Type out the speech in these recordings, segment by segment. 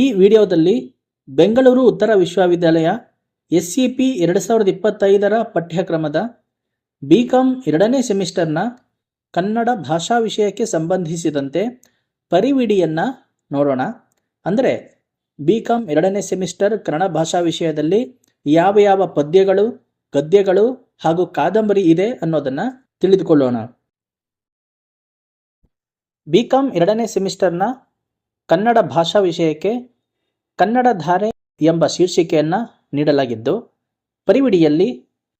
ಈ ವಿಡಿಯೋದಲ್ಲಿ ಬೆಂಗಳೂರು ಉತ್ತರ ವಿಶ್ವವಿದ್ಯಾಲಯ ಎಸ್ ಸಿ ಪಿ ಎರಡು ಸಾವಿರದ ಇಪ್ಪತ್ತೈದರ ಪಠ್ಯಕ್ರಮದ ಬಿ ಕಾಮ್ ಎರಡನೇ ಸೆಮಿಸ್ಟರ್ನ ಕನ್ನಡ ಭಾಷಾ ವಿಷಯಕ್ಕೆ ಸಂಬಂಧಿಸಿದಂತೆ ಪರಿವಿಡಿಯನ್ನು ನೋಡೋಣ. ಅಂದರೆ ಬಿ ಕಾಮ್ ಎರಡನೇ ಸೆಮಿಸ್ಟರ್ ಕನ್ನಡ ಭಾಷಾ ವಿಷಯದಲ್ಲಿ ಯಾವ ಯಾವ ಪದ್ಯಗಳು, ಗದ್ಯಗಳು ಹಾಗೂ ಕಾದಂಬರಿ ಇದೆ ಅನ್ನೋದನ್ನು ತಿಳಿದುಕೊಳ್ಳೋಣ. ಬಿ ಕಾಮ್ ಎರಡನೇ ಸೆಮಿಸ್ಟರ್ನ ಕನ್ನಡ ಭಾಷಾ ವಿಷಯಕ್ಕೆ ಕನ್ನಡ ಧಾರೆ ಎಂಬ ಶೀರ್ಷಿಕೆಯನ್ನು ನೀಡಲಾಗಿದ್ದು, ಪರಿವಿಡಿಯಲ್ಲಿ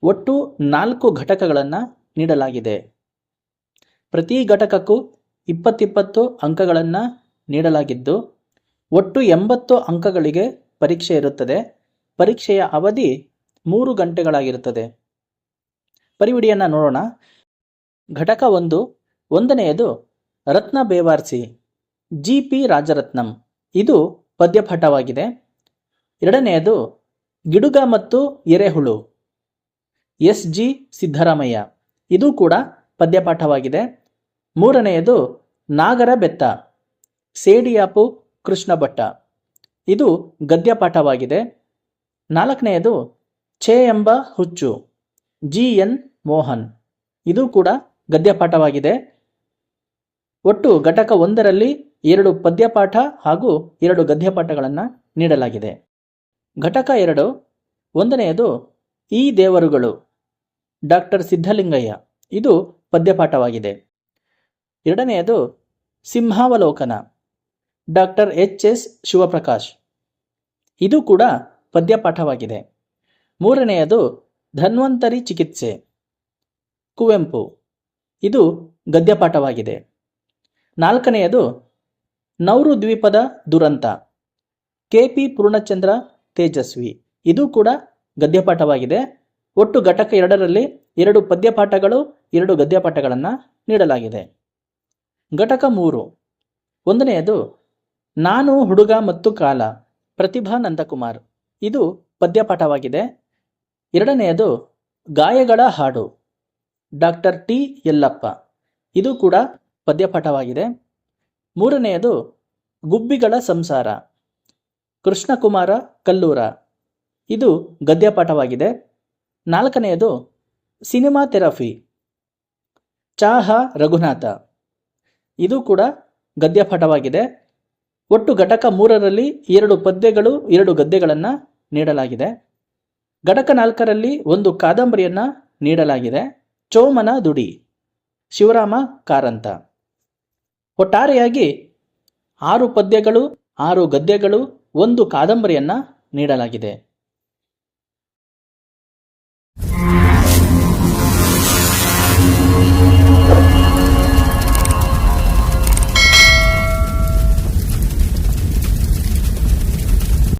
ಒಟ್ಟು ನಾಲ್ಕು ಘಟಕಗಳನ್ನು ನೀಡಲಾಗಿದೆ. ಪ್ರತಿ ಘಟಕಕ್ಕೂ ಇಪ್ಪತ್ತಿಪ್ಪತ್ತು ಅಂಕಗಳನ್ನು ನೀಡಲಾಗಿದ್ದು, ಒಟ್ಟು ಎಂಬತ್ತು ಅಂಕಗಳಿಗೆ ಪರೀಕ್ಷೆ ಇರುತ್ತದೆ. ಪರೀಕ್ಷೆಯ ಅವಧಿ ಮೂರು ಗಂಟೆಗಳಾಗಿರುತ್ತದೆ. ಪರಿವಿಡಿಯನ್ನು ನೋಡೋಣ. ಘಟಕ ಒಂದು, ಒಂದನೆಯದು ರತ್ನ ಬೇವಾರ್ಸಿ. G P Rajaratnam. ಇದು ಪದ್ಯಪಾಠವಾಗಿದೆ ಎರಡನೆಯದು, ಗಿಡುಗ ಮತ್ತು ಎರೆಹುಳು. S G Siddaramaiah. ಇದು ಕೂಡ ಪದ್ಯಪಾಠವಾಗಿದೆ. ಮೂರನೆಯದು, ನಾಗರ ಬೆತ್ತ. ಸೇಡಿಯಾಪು ಕೃಷ್ಣ ಭಟ್ಟ ಇದು ಗದ್ಯಪಾಠವಾಗಿದೆ. ನಾಲ್ಕನೆಯದು, ಛೇ ಎಂಬ ಹುಚ್ಚು. G N Mohan. ಇದು ಕೂಡ ಗದ್ಯಪಾಠವಾಗಿದೆ. ಒಟ್ಟು ಘಟಕ ಒಂದರಲ್ಲಿ ಎರಡು ಪದ್ಯಪಾಠ ಹಾಗೂ ಎರಡು ಗದ್ಯಪಾಠಗಳನ್ನು ನೀಡಲಾಗಿದೆ. ಘಟಕ ಎರಡು. ಒಂದನೆಯದು, ಈ ದೇವರುಗಳು, ಡಾಕ್ಟರ್ ಸಿದ್ಧಲಿಂಗಯ್ಯ. ಇದು ಪದ್ಯಪಾಠವಾಗಿದೆ. ಎರಡನೆಯದು, Simhavalokana, doctor H S Shivaprakash. ಇದು ಕೂಡ ಪದ್ಯಪಾಠವಾಗಿದೆ. ಮೂರನೆಯದು, ಧನ್ವಂತರಿ ಚಿಕಿತ್ಸೆ, ಕುವೆಂಪು. ಇದು ಗದ್ಯಪಾಠವಾಗಿದೆ. ನಾಲ್ಕನೆಯದು ನೌರು ದ್ವೀಪದ ದುರಂತ. K P Purnachandra Tejaswi. ಇದು ಕೂಡ ಗದ್ಯಪಾಠವಾಗಿದೆ. ಒಟ್ಟು ಘಟಕ ಎರಡರಲ್ಲಿ ಎರಡು ಪದ್ಯಪಾಠಗಳು, ಎರಡು ಗದ್ಯಪಾಠಗಳನ್ನು ನೀಡಲಾಗಿದೆ. ಘಟಕ ಮೂರು. ಒಂದನೆಯದು, ನಾನು ಹುಡುಗ ಮತ್ತು ಕಾಲ, ಪ್ರತಿಭಾ ನಂದಕುಮಾರ್. ಇದು ಪದ್ಯಪಾಠವಾಗಿದೆ. ಎರಡನೆಯದು, ಗಾಯಗಳ ಹಾಡು. Doctor T Yallappa. ಇದು ಕೂಡ ಪದ್ಯಪಾಠವಾಗಿದೆ. ಮೂರನೆಯದು ಗುಬ್ಬಿಗಳ ಸಂಸಾರ. ಕೃಷ್ಣಕುಮಾರ ಕಲ್ಲೂರ. ಇದು ಗದ್ಯಪಾಠವಾಗಿದೆ. ನಾಲ್ಕನೆಯದು ಸಿನಿಮಾ ಥೆರಪಿ ಚಾಹ ರಘುನಾಥ. ಇದು ಕೂಡ ಗದ್ಯಪಾಠವಾಗಿದೆ. ಒಟ್ಟು ಘಟಕ ಮೂರರಲ್ಲಿ ಎರಡು ಪದ್ಯಗಳು, ಎರಡು ಗದ್ಯಗಳನ್ನು ನೀಡಲಾಗಿದೆ. ಘಟಕ ನಾಲ್ಕರಲ್ಲಿ ಒಂದು ಕಾದಂಬರಿಯನ್ನು ನೀಡಲಾಗಿದೆ. ಚೋಮನ ದುಡಿ. ಶಿವರಾಮ ಕಾರಂತ. ಒಟ್ಟಾರೆಯಾಗಿ ಆರು ಪದ್ಯಗಳು ಆರು ಗದ್ಯಗಳು ಒಂದು ಕಾದಂಬರಿಯನ್ನು ನೀಡಲಾಗಿದೆ.